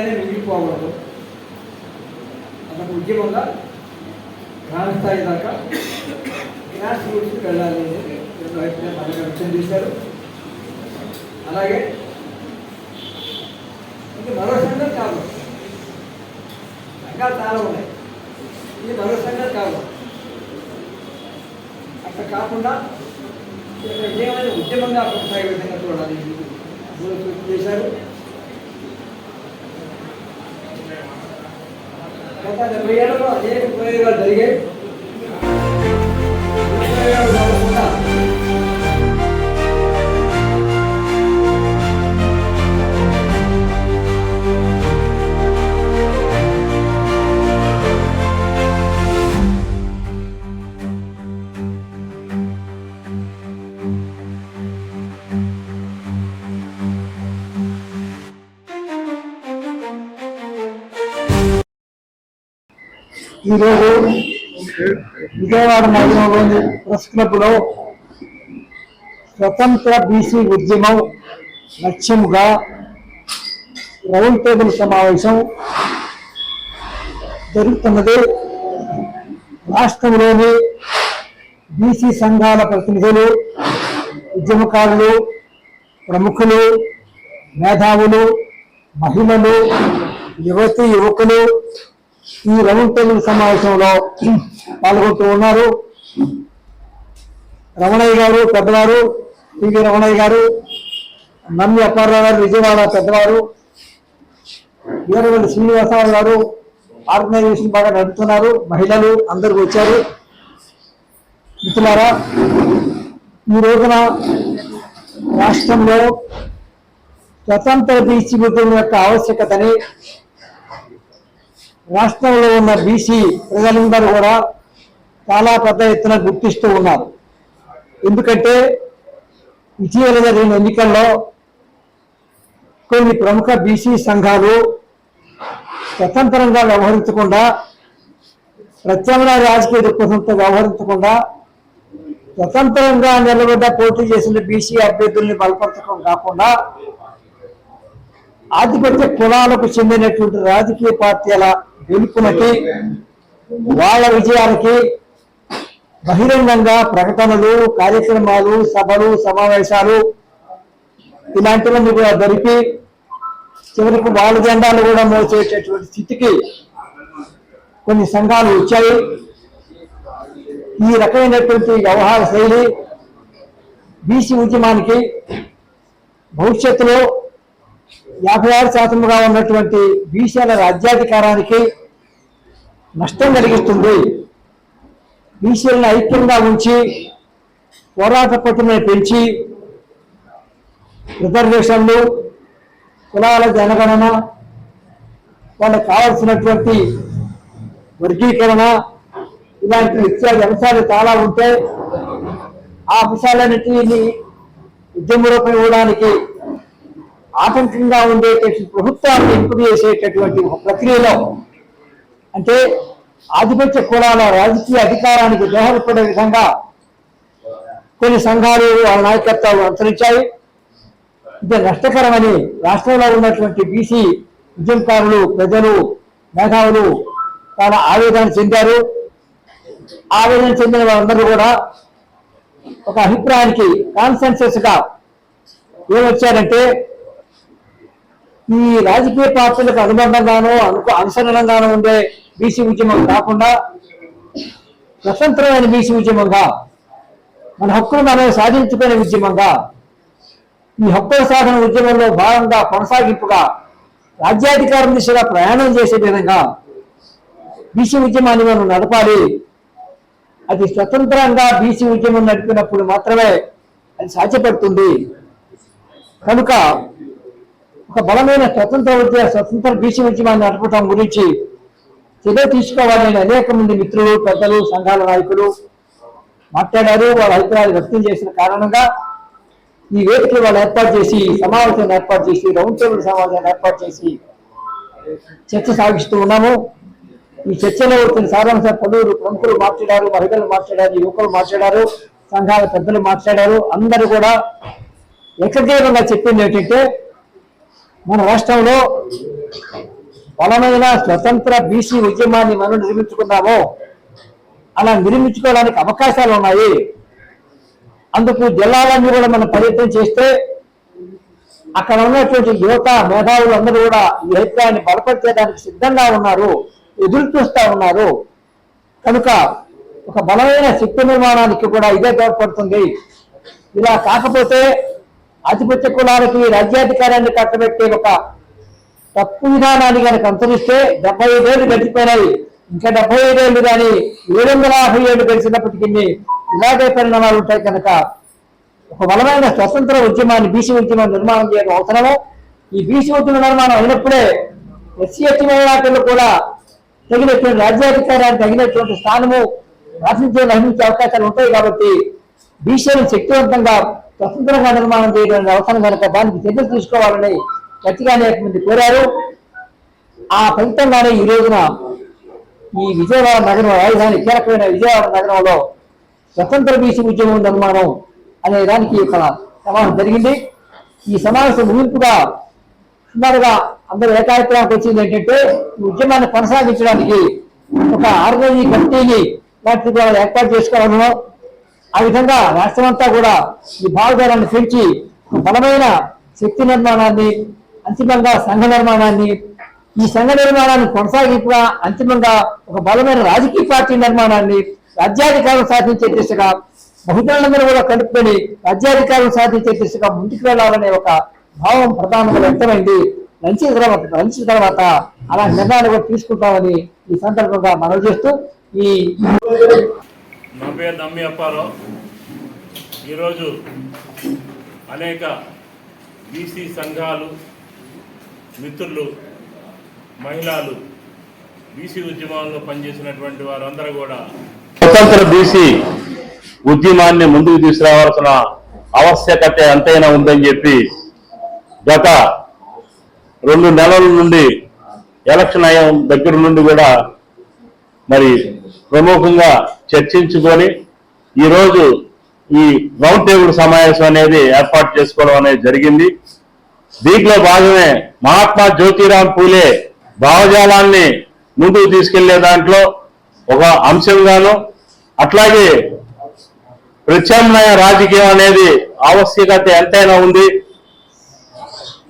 అభిప్రాయంగానే మిగిలిపోకూడదు. అదొక ఉద్యమంగా గ్రామ స్థాయి దాకా గ్రాస్ రూట్స్కి వెళ్ళాలి అనేది రెండు అభిప్రాయం చేశారు. అలాగే ఇంకా మరో సంఘం కాదు. సంఘాలు చాలా ఉన్నాయి. ఇది మరో సంఘం కాదు. అట్లా కాకుండా ఏమైనా ఉద్యమంగా కొనసాగే విధంగా చూడాలి చేశారు. డెబ్బై ఏళ్ళలో అనేక ప్రయోగాలు జరిగాయి ఈరోజు విజయవాడ నగరంలోని ప్రెస్ క్లబ్లో స్వతంత్ర బీసీ ఉద్యమం లక్ష్యముగా రౌండ్ టేబుల్ సమావేశం జరుగుతున్నది. రాష్ట్రంలోని బీసీ సంఘాల ప్రతినిధులు ఉద్యమకారులు ప్రముఖులు మేధావులు మహిళలు యువతి యువకులు ఈ రౌండ్ టేబుల్ సమావేశంలో పాల్గొంటూ ఉన్నారు. రమణయ్య గారు పెద్దవారు టివి రమణయ్య గారు నమ్మి అప్పారావు గారు విజయవాడ పెద్దవారు వీరవల్లి శ్రీనివాసరావు గారు ఆర్గనైజేషన్ బాగా నడుపుతున్నారు. మహిళలు అందరూ వచ్చారు. మిత్రులారా ఈ రోజున రాష్ట్రంలో స్వతంత్ర బీసీ యొక్క ఆవశ్యకతని రాష్ట్రంలో ఉన్న బీసీ ప్రజలందరూ కూడా చాలా పెద్ద ఎత్తున గుర్తిస్తూ ఉన్నారు. ఎందుకంటే ఇటీవల జరిగిన ఎన్నికల్లో కొన్ని ప్రముఖ బీసీ సంఘాలు స్వతంత్రంగా వ్యవహరించకుండా ప్రత్యామ్నాయ రాజకీయ దృక్పథంతో వ్యవహరించకుండా స్వతంత్రంగా నిలబడ్డ పోటీ చేసిన బీసీ అభ్యర్థుల్ని బలపరచడం కాకుండా ఆధిపత్య కులాలకు చెందినటువంటి రాజకీయ పార్టీల గెలుపునకి వాళ్ళ విజయానికి బహిరంగంగా ప్రకటనలు కార్యక్రమాలు సభలు సమావేశాలు ఇలాంటివన్నీ కూడా దొరికి చివరికి వాళ్ళ జెండాలు కూడా మోసేటటువంటి స్థితికి కొన్ని సంఘాలు వచ్చాయి. ఈ రకమైనటువంటి వ్యవహార శైలి బీసీ ఉద్యమానికి భవిష్యత్తులో యాభై ఆరు శాతంగా ఉన్నటువంటి బీసీల రాజ్యాధికారానికి నష్టం కలిగిస్తుంది. బీసీలను ఐక్యంగా ఉంచి పోరాట పట్టుని పెంచి రిజర్వేషన్లు కులాల జనగణన వాళ్ళకి కావాల్సినటువంటి వర్గీకరణ ఇలాంటి ఇత్యాది అంశాలు చాలా ఉంటాయి ఆ అంశాలన్నిటిని ఉద్యమ రూపం ఇవ్వడానికి ఆటంకంగా ఉండేటటువంటి ప్రభుత్వాన్ని ఎంపిక చేసేటటువంటి ఒక ప్రక్రియలో అంటే ఆధిపత్య కులాల రాజకీయ అధికారానికి దోహదపడే విధంగా కొన్ని సంఘాలు వాళ్ళ నాయకత్వాలు అంతరించాయి. ఇది నష్టకరమని రాష్ట్రంలో ఉన్నటువంటి బీసీ ఉద్యమకారులు ప్రజలు మేధావులు చాలా ఆవేదన చెందారు. ఆవేదన చెందిన వారందరూ కూడా ఒక అభిప్రాయానికి కాన్సెన్సెస్గా ఏమొచ్చారంటే ఈ రాజకీయ పార్టీలకు అనుబంధంగానో అనుకు అనుసరణంగానో ఉండే బీసీ ఉద్యమం కాకుండా స్వతంత్రమైన బీసీ ఉద్యమంగా మన హక్కులు మనం సాధించుకునే ఉద్యమంగా ఈ హక్కుల సాధన ఉద్యమంలో భాగంగా కొనసాగింపుగా రాజ్యాధికారం దిశగా ప్రయాణం చేసే విధంగా బీసీ ఉద్యమాన్ని మనం నడపాలి. అది స్వతంత్రంగా బీసీ ఉద్యమం నడిపినప్పుడు మాత్రమే అది సాధ్యపడుతుంది. కనుక ఒక బలమైన స్వతంత్ర ఉద్య స్వతంత్ర బీసీ ఉద్యమాన్ని నడపడం గురించి చర్య తీసుకోవాలని అనేక మంది మిత్రులు పెద్దలు సంఘాల నాయకులు మాట్లాడారు. వాళ్ళ అభిప్రాయాలు వ్యక్తం చేసిన కారణంగా ఈ వేదికలు వాళ్ళు ఏర్పాటు చేసి సమావేశాన్ని ఏర్పాటు చేసి రౌండ్ టేబుల్ సమావేశాన్ని ఏర్పాటు చేసి చర్చ సాగిస్తూ ఉన్నాము. ఈ చర్చలో వచ్చిన సారాంశ పలువురు ప్రముఖులు మాట్లాడారు మహిళలు మాట్లాడారు యువకులు మాట్లాడారు సంఘాల పెద్దలు మాట్లాడారు. అందరూ కూడా ఏకగ్రీవంగా చెప్పింది ఏంటంటే మన రాష్ట్రంలో బలమైన స్వతంత్ర బీసీ ఉద్యమాన్ని మనం నిర్మించుకున్నాము అలా నిర్మించుకోవడానికి అవకాశాలు ఉన్నాయి. అందుకు జిల్లాలన్నీ కూడా మనం ప్రయత్నం చేస్తే అక్కడ ఉన్నటువంటి యువత మేధావులు అందరూ కూడా ఈ అభిప్రాయాన్ని బలపరిచేయడానికి సిద్ధంగా ఉన్నారు ఎదురు చూస్తూ ఉన్నారు. కనుక ఒక బలమైన శక్తి నిర్మాణానికి కూడా ఇదే తోడ్పడుతుంది. ఇలా కాకపోతే ఆధిపత్య కులాలకి రాజ్యాధికారాన్ని కట్టబెట్టే ఒక తప్పు విధానాన్ని కనుక అనుసరిస్తే డెబ్బై ఐదేళ్ళు గడిచిపోయినాయి. ఇంకా డెబ్బై ఐదేళ్ళు కానీ ఏడు వందల యాభై ఏళ్ళు గడిచినప్పటికీ ఇలాగే పరిణామాలు ఉంటాయి కనుక ఒక బలమైన స్వతంత్ర ఉద్యమాన్ని బీసీ ఉద్యమం నిర్మాణం చేయడం అవసరము? ఈ బీసీ ఉద్యమ నిర్మాణం అయినప్పుడే ఎస్సీ ఎస్టీ మైనార్టీలు కూడా తగినటువంటి రాజ్యాధికారానికి తగినటువంటి స్థానము రాసించే లభించే అవకాశాలు ఉంటాయి కాబట్టి బీసీలను శక్తివంతంగా స్వతంత్రంగా నిర్మాణం చేయడానికి అవసరం కనుక దానికి చర్యలు తీసుకోవాలని గట్టిగా అనేక మంది కోరారు. ఆ ఫలితంగానే ఈ రోజున ఈ విజయవాడ నగరం రాజధాని కీలకమైన విజయవాడ నగరంలో స్వతంత్ర బీసీ ఉద్యమం నిర్మాణం అనే దానికి ఒక సమావేశం జరిగింది. ఈ సమావేశం ముగింపుగా సుమారుగా అందరూ ఏకాభిప్రాయానికి వచ్చింది ఏంటంటే ఈ ఉద్యమాన్ని కొనసాగించడానికి ఒక ఆర్గనైజింగ్ కమిటీని వాటి ద్వారా ఏర్పాటు చేసుకోవాలను ఆ విధంగా రాష్ట్రమంతా కూడా ఈ భావజాలాన్ని పెంచి బలమైన శక్తి నిర్మాణాన్ని అంతిమంగా సంఘ నిర్మాణాన్ని ఈ సంఘ నిర్మాణాన్ని కొనసాగింపుగా అంతిమంగా ఒక బలమైన రాజకీయ పార్టీ నిర్మాణాన్ని రాజ్యాధికారం సాధించే దిశగా బహుజనులందరూ కూడా కలుపుకొని రాజ్యాధికారం సాధించే దిశగా ముందుకు వెళ్ళాలనే ఒక భావం ప్రధానంగా వ్యక్తమైంది. లంచిన తర్వాత లంచిన తర్వాత అలా నిర్ణయాలు కూడా తీసుకుంటామని ఈ సందర్భంగా మనవి చేస్తూ ఈ నా పేరు నమ్మి అప్పారావు. ఈరోజు అనేక బీసీ సంఘాలు మిత్రులు మహిళలు బీసీ ఉద్యమాల్లో పనిచేసినటువంటి వారందరూ కూడా స్వతంత్ర బీసీ ఉద్యమాన్ని ముందుకు తీసుకురావాల్సిన ఆవశ్యకత ఎంతైనా ఉందని చెప్పి గత రెండు నెలల నుండి ఎలక్షన్ అయ్యే దగ్గర నుండి కూడా మరి ప్రముఖంగా చర్చించుకొని ఈరోజు ఈ రౌండ్ టేబుల్ సమావేశం అనేది ఏర్పాటు చేసుకోవడం అనేది జరిగింది. దీంట్లో భాగమే మహాత్మా జ్యోతిరామ్ పూలే భావజాలాన్ని ముందుకు తీసుకెళ్ళే దాంట్లో ఒక అంశంగాను. అట్లాగే ప్రత్యామ్నాయ రాజకీయం అనేది ఆవశ్యకత ఎంతైనా ఉంది.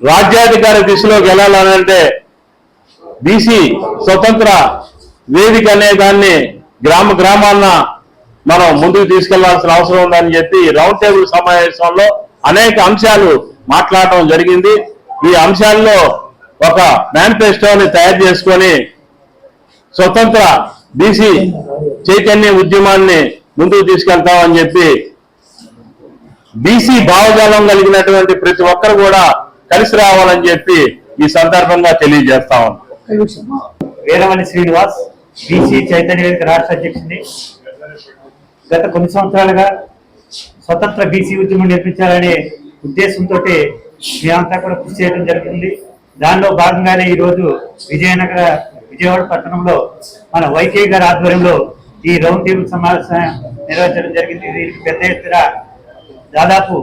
రాజ్యాధికార దిశలోకి వెళ్ళాలనంటే బీసీ స్వతంత్ర వేదిక అనే దాన్ని గ్రామ గ్రామాన్న మనం ముందుకు తీసుకెళ్ళాల్సిన అవసరం ఉందని చెప్పి రౌండ్ టేబుల్ సమావేశంలో అనేక అంశాలు మాట్లాడటం జరిగింది. ఈ అంశాల్లో ఒక మేనిఫెస్టోని తయారు చేసుకొని స్వతంత్ర బీసీ చైతన్య ఉద్యమాన్ని ముందుకు తీసుకెళ్తామని చెప్పి బీసీ భావజాలం కలిగినటువంటి ప్రతి ఒక్కరు కూడా కలిసి రావాలని చెప్పి ఈ సందర్భంగా తెలియజేస్తా ఉన్నాం. శ్రీనివాస్ బీసీ చైతన్య వేదిక రాష్ట్ర అధ్యక్షుడిని గత కొన్ని సంవత్సరాలుగా స్వతంత్ర బీసీ ఉద్యమం నిర్మించాలనే ఉద్దేశంతో మేమంతా కూడా కృషి చేయడం జరుగుతుంది. దానిలో భాగంగానే ఈరోజు విజయనగర విజయవాడ పట్టణంలో మన వైకే గారి ఆధ్వర్యంలో ఈ రౌండ్ టేబుల్ సమావేశం నిర్వహించడం జరిగింది. దీనికి పెద్ద ఎత్తున దాదాపు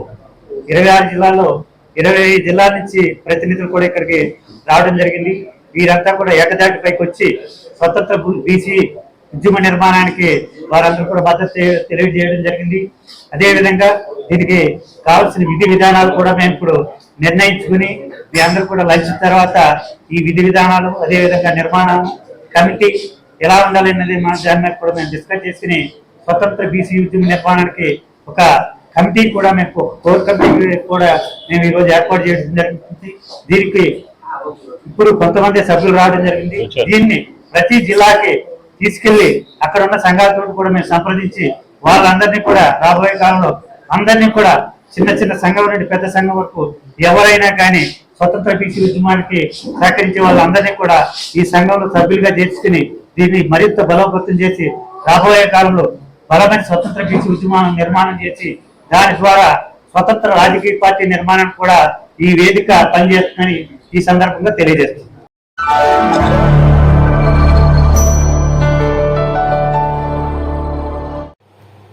ఇరవై ఆరు జిల్లాల్లో ఇరవై జిల్లాల నుంచి ప్రతినిధులు కూడా ఇక్కడికి రావడం జరిగింది. వీరంతా కూడా ఏకదాటిపైకి వచ్చి స్వతంత్ర బీసీ ఉద్యమ నిర్మాణానికి వారందరూ కూడా మద్దతు తెలియజేయడం జరిగింది. అదే విధంగా దీనికి కావాల్సిన విధి విధానాలు కూడా మేము ఇప్పుడు నిర్ణయించుకుని మీ అందరూ కూడా లంచ్ తర్వాత ఈ విధి విధానాలు అదే విధంగా నిర్మాణం కమిటీ ఎలా ఉండాలి అన్నది మన దాని మీద కూడా మేము డిస్కస్ చేసుకుని స్వతంత్ర బీసీ ఉద్యమ నిర్మాణానికి ఒక కమిటీ కూడా మేము కోర్ కమిటీ కూడా మేము ఈ రోజు ఏర్పాటు చేయడం జరిగింది. దీనికి ఇప్పుడు కొంతమంది సభ్యులు రావడం జరిగింది. దీన్ని ప్రతి జిల్లాకి తీసుకెళ్ళి అక్కడ ఉన్న సంఘాలతో కూడా మేము సంప్రదించి వాళ్ళందరినీ కూడా రాబోయే కాలంలో అందరినీ కూడా చిన్న చిన్న సంఘం నుండి పెద్ద సంఘం వరకు ఎవరైనా కానీ స్వతంత్ర బీసీ ఉద్యమానికి సహకరించే వాళ్ళందరినీ కూడా ఈ సంఘంలో సభ్యులుగా చేర్చుకుని దీన్ని మరింత బలోపేతం చేసి రాబోయే కాలంలో బలమైన స్వతంత్ర బీసీ ఉద్యమాన్ని నిర్మాణం చేసి దాని ద్వారా స్వతంత్ర రాజకీయ పార్టీ నిర్మాణం కూడా ఈ వేదిక పనిచేస్తుందని ఈ సందర్భంగా తెలియజేస్తుంది